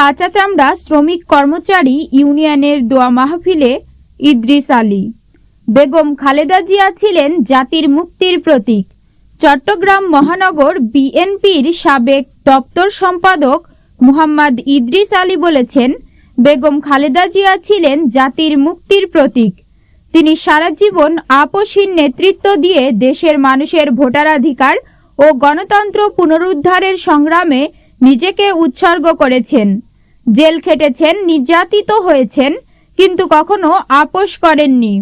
কাঁচা চামড়া শ্রমিক কর্মচারী ইউনিয়নের দোয়া মাহফিলে ইদ্রিস আলী। বেগম খালেদা জিয়া ছিলেন জাতির মুক্তির প্রতীক। চট্টগ্রাম মহানগর বিএনপির সাবেক দপ্তর সম্পাদক মুহাম্মদ ইদ্রিস আলী বলেছেন, বেগম খালেদা জিয়া ছিলেন জাতির মুক্তির প্রতীক। তিনি সারা জীবন আপসীন নেতৃত্ব দিয়ে দেশের মানুষের ভোটাধিকার ও গণতন্ত্র পুনরুদ্ধারের সংগ্রামে নিজেকে উৎসর্গ করেছেন। জেল খেটেছেন, নির্যাতিত হয়েছেন, কিন্তু কখনো আপোষ করেননি।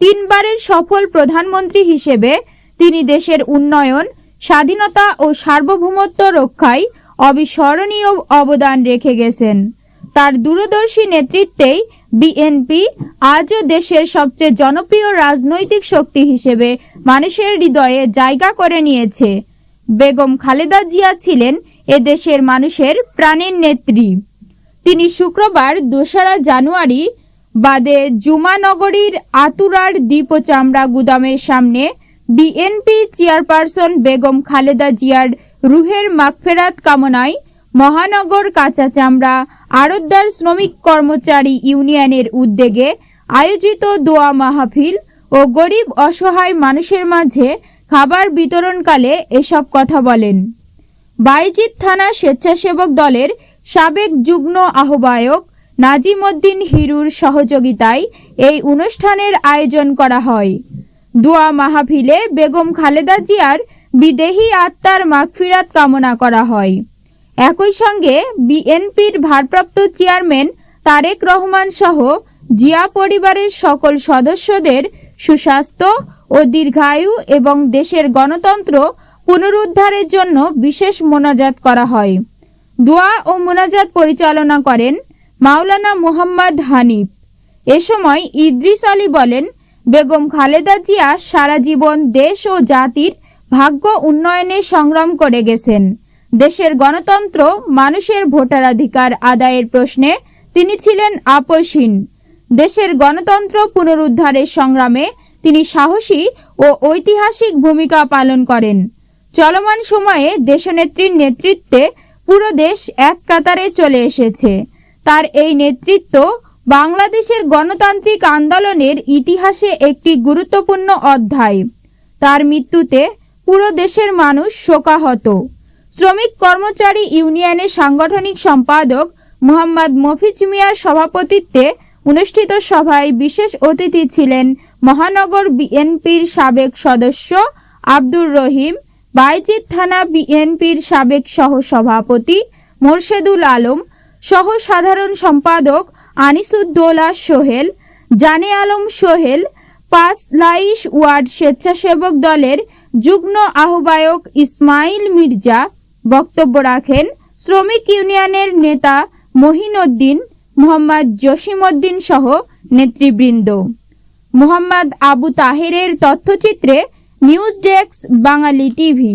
তিনবারের সফল প্রধানমন্ত্রী হিসেবে তিনি দেশের উন্নয়ন, স্বাধীনতা ও সার্বভৌমত্ব রক্ষায় অবিস্মরণীয় অবদান রেখে গেছেন। তার দূরদর্শী নেতৃত্বেই বিএনপি আজও দেশের সবচেয়ে জনপ্রিয় রাজনৈতিক শক্তি হিসেবে মানুষের হৃদয়ে জায়গা করে নিয়েছে। বেগম খালেদা জিয়া ছিলেন এ দেশের মানুষের প্রাণের নেত্রী। তিনি শুক্রবার দোসরা জানুয়ারি বাদে জুমানগরীর আতুরার দ্বীপ চামড়া গুদামের সামনে বিএনপি চেয়ারপারসন বেগম খালেদা জিয়ার রুহের মাগফেরাত কামনায় মহানগর কাঁচা চামড়া আড়তদার শ্রমিক কর্মচারী ইউনিয়নের উদ্যোগে আয়োজিত দোয়া মাহফিল ও গরিব অসহায় মানুষের মাঝে খাবার বিতরণকালে এসব কথা বলেন। বাইজিৎ থানা স্বেচ্ছাসেবক দলের সাবেক যুগ্ম আহ্বায়ক নাজিম উদ্দিন হিরুর সহযোগিতায় এই অনুষ্ঠানের আয়োজন করা হয়। দোয়া মাহফিলে বেগম খালেদা জিয়ার বিদেহী আত্মার মাগফিরাত কামনা করা হয়। একই সঙ্গে বিএনপির ভারপ্রাপ্ত চেয়ারম্যান তারেক রহমান সহ জিয়া পরিবারের সকল সদস্যদের সুস্বাস্থ্য ও দীর্ঘায়ু এবং দেশের গণতন্ত্র পুনরুদ্ধারের জন্য বিশেষ মোনাজাত করা হয়। দোয়া ও মোনাজাত পরিচালনা করেন মাওলানা মুহাম্মদ হানিফ। এ সময় ইদ্রিস আলী বলেন, বেগম খালেদা জিয়া সারা জীবন দেশ ও জাতির ভাগ্য উন্নয়নে সংগ্রাম করে গেছেন। দেশের গণতন্ত্র, মানুষের ভোটাধিকার আদায়ের প্রশ্নে তিনি ছিলেন আপসীন দেশের গণতন্ত্র পুনরুদ্ধারের সংগ্রামে তিনি সাহসী ও ঐতিহাসিক ভূমিকা পালন করেন। চলমান সময়ে দেশনেত্রীর নেতৃত্বে পুরো দেশ এক কাতারে চলে এসেছে। তার এই নেতৃত্ব বাংলাদেশের গণতান্ত্রিক আন্দোলনের ইতিহাসে একটি গুরুত্বপূর্ণ অধ্যায়। তার মৃত্যুতে পুরো দেশের মানুষ শোকাহত। শ্রমিক কর্মচারী ইউনিয়নের সাংগঠনিক সম্পাদক মোহাম্মদ মফিজ মিয়ার সভাপতিত্বে অনুষ্ঠিত সভায় বিশেষ অতিথি ছিলেন মহানগর বিএনপির সাবেক সদস্য আব্দুর রহিম বাইজিৎ থানা বিএনপির সাবেক সহ সভাপতি মোরশেদুল আলম সহ সাধারণ সম্পাদক আনিসুদ্দৌলা সোহেল, জানে আলম সোহেল, পাঁচ লাইশ ওয়ার্ড স্বেচ্ছাসেবক দলের যুগ্ম আহ্বায়ক ইসমাইল মির্জা বক্তব্য রাখেন শ্রমিক ইউনিয়নের নেতা মহিনউদ্দিন মোহাম্মদ জসিমউদ্দিন সহ নেতৃবৃন্দ। মোহাম্মদ আবু তাহেরের তথ্যচিত্রে নিউজ ডেস্ক বাঙালি টিভি।